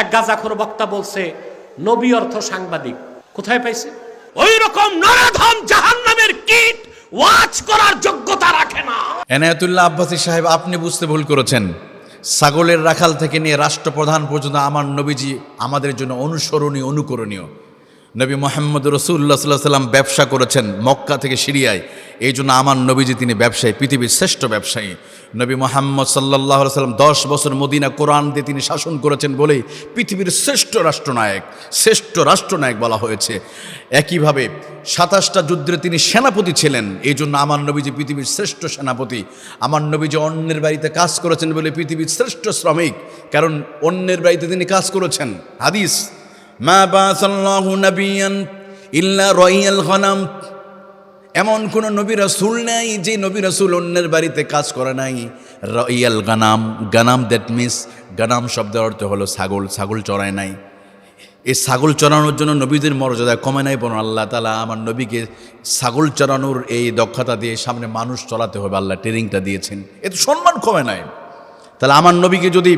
এক গাজাখোর বক্তা বলছে নবী অর্থ সাংবাদিক কোথায় পাইছে? ওই রকম নরাধম জাহান্নামের কীট ওয়াচ করার যোগ্যতা রাখে না। এনায়তুল্লাহ আব্বাসী সাহেব আপনি বুঝতে ভুল করেছেন। ছাগলের রাখাল থেকে নিয়ে রাষ্ট্রপ্রধান পর্যন্ত আমার নবীজি আমাদের জন্য অনুসরণীয় অনুকরণীয়। নবী মোহাম্মদ রসুল্লাহ সাল্লাহ সাল্লাম ব্যবসা করেছেন মক্কা থেকে সিরিয়ায়। এই জন্য আমার নবীজি তিনি ব্যবসায়ী, পৃথিবীর শ্রেষ্ঠ ব্যবসায়ী। নবী মোহাম্মদ সাল্লাহ সাল্লাম দশ বছর মদিনা কোরআন দিয়ে তিনি শাসন করেছেন বলেই পৃথিবীর শ্রেষ্ঠ রাষ্ট্রনায়ক শ্রেষ্ঠ রাষ্ট্রনায়ক বলা হয়েছে। একইভাবে সাতাশটা যুদ্ধে তিনি সেনাপতি ছিলেন, এই জন্য আমার নবীজি পৃথিবীর শ্রেষ্ঠ সেনাপতি। আমার নবীজি অন্যের বাড়িতে কাজ করেছেন বলে পৃথিবীর শ্রেষ্ঠ শ্রমিক, কারণ অন্যের বাড়িতে তিনি কাজ করেছেন। হাদিস। মা বাসাল্লাহু রয়াল গনাম। এমন কোন নবী রাসূল নাই যে নবী রাসূল অন্যের বাড়িতে কাজ করে নাই। রয়াল গানাম গানাম দ্যাট মিনস গানাম শব্দের অর্থ হলো ছাগল ছাগল চড়ায় নাই। এই ছাগল চড়ানোর জন্য নবীদের মর্যাদা কমে নাই বলুন আল্লাহ তালা আমার নবীকে ছাগল চড়ানোর এই দক্ষতা দিয়ে সামনে মানুষ চলাতে হবে, আল্লাহ ট্রেনিংটা দিয়েছেন। এ তো সম্মান কমে নাই। তাহলে আমার নবীকে যদি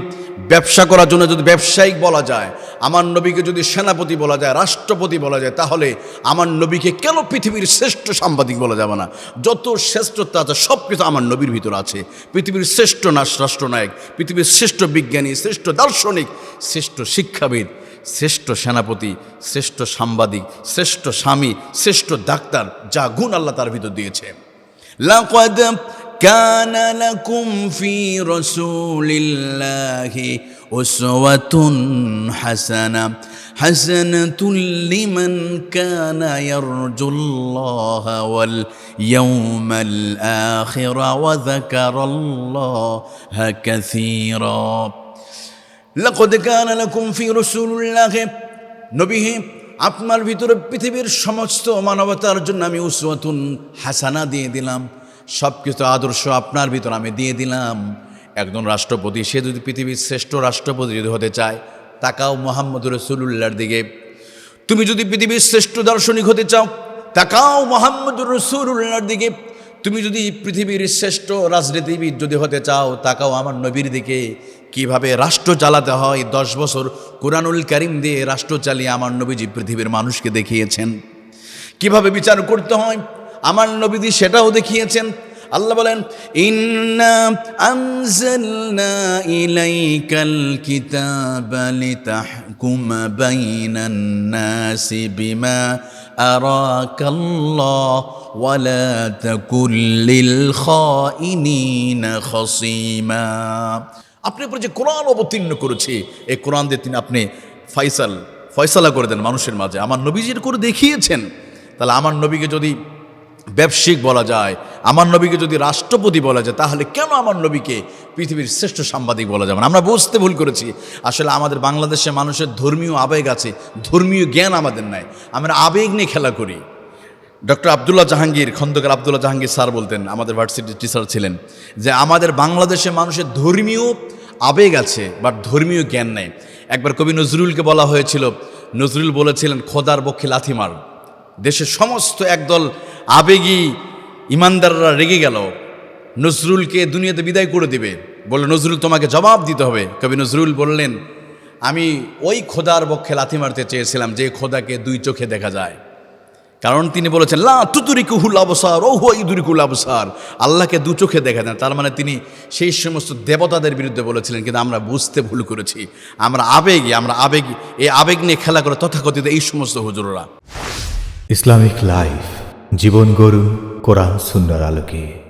ব্যবসা করার জন্য যদি ব্যবসায়িক বলা যায়, আমার নবীকে যদি সেনাপতি বলা যায়, রাষ্ট্রপতি বলা যায়, তাহলে আমার নবীকে কেন পৃথিবীর শ্রেষ্ঠ সাংবাদিক বলা যাবে না? যত শ্রেষ্ঠত্ব আছে সব কিছু আমার নবীর ভিতর আছে। পৃথিবীর শ্রেষ্ঠ নাশ রাষ্ট্রনায়ক, পৃথিবীর শ্রেষ্ঠ বিজ্ঞানী, শ্রেষ্ঠ দার্শনিক, শ্রেষ্ঠ শিক্ষাবিদ, শ্রেষ্ঠ সেনাপতি, শ্রেষ্ঠ সাংবাদিক, শ্রেষ্ঠ স্বামী, শ্রেষ্ঠ ডাক্তার, যা গুণ আল্লাহ তার ভিতর দিয়েছে। كان لكم في رسول الله أسوة حسنة حسنة لمن كان يرجو الله واليوم الآخر وذكر الله كثيرا لقد كان لكم في رسول الله নবীহে আপনার ভিতরে পৃথিবীর সমস্ত মানবতার জন্য আমি উসওয়াতুন হাসানা দিয়ে দিলাম সব কিছু আদর্শ আপনার ভিতর আমি দিয়ে দিলাম। একজন রাষ্ট্রপতি, সে যদি পৃথিবীর শ্রেষ্ঠ রাষ্ট্রপতি যদি হতে চায়, তাকাও মোহাম্মদ রসুল্লাহর দিকে। তুমি যদি পৃথিবীর শ্রেষ্ঠ দার্শনিক হতে চাও, তাকাও মোহাম্মদ রসুল্লাহর দিকে। তুমি যদি পৃথিবীর শ্রেষ্ঠ রাজনীতিবিদ যদি হতে চাও, তাকাও আমার নবীর দিকে। কীভাবে রাষ্ট্র চালাতে হয়, দশ বছর কোরআনুল করিম দিয়ে রাষ্ট্র চালিয়ে আমার নবীজি পৃথিবীর মানুষকে দেখিয়েছেন। কীভাবে বিচার করতে হয় আমার নবীদি সেটাও দেখিয়েছেন। আল্লাহ বলেন, ইন্না আপনি যে কোরআন অবতীর্ণ করেছে, এই কোরআন দিয়ে তিনি আপনি ফয়সাল ফয়সালা করে দেন মানুষের মাঝে। আমার নবীজির করে দেখিয়েছেন। তাহলে আমার নবীকে যদি ব্যবসায়িক বলা যায়, আমার নবীকে যদি রাষ্ট্রপতি বলা যায়, তাহলে কেন আমার নবীকে পৃথিবীর শ্রেষ্ঠ সাংবাদিক বলা যাবে আমরা বুঝতে ভুল করেছি। আসলে আমাদের বাংলাদেশে মানুষের ধর্মীয় আবেগ আছে, ধর্মীয় জ্ঞান আমাদের নাই। আমরা আবেগ নিয়ে খেলা করি। ডক্টর আবদুল্লাহ জাহাঙ্গীর, খন্দকার আবদুল্লাহ জাহাঙ্গীর স্যার বলতেন, আমাদের ভার্সিটির টিচার ছিলেন, যে আমাদের বাংলাদেশে মানুষের ধর্মীয় আবেগ আছে বাট ধর্মীয় জ্ঞান নেই। একবার কবি নজরুলকে বলা হয়েছিল, নজরুল বলেছিলেন, খোদার পক্ষে লাথিমার দেশের সমস্ত একদল আবেগী ইমানদাররা রেগে গেল। নজরুলকে দুনিয়াতে বিদায় করে দিবে। বলে নজরুল, তোমাকে জবাব দিতে হবে। কবি নজরুল বললেন, আমি ওই খোদার পক্ষে লাথি মারতে চেয়েছিলাম যে খোদাকে দুই চোখে দেখা যায়। কারণ তিনি বলেছেন, লা তুতুরিকুহুল আবসার, ও হুয়া ইদুরিকুল আবসার। আল্লাহকে দু চোখে দেখা দেন তার মানে তিনি সেই সমস্ত দেবতাদের বিরুদ্ধে বলেছিলেন, কিন্তু আমরা বুঝতে ভুল করেছি। আমরা আবেগী আমরা আবেগী, এই আবেগ নিয়ে খেলা করে তথাকথিত এই সমস্ত হুজুররা। ইসলামিক লাইফ জীবন গরু কোরআন সুন্নার আলোকে।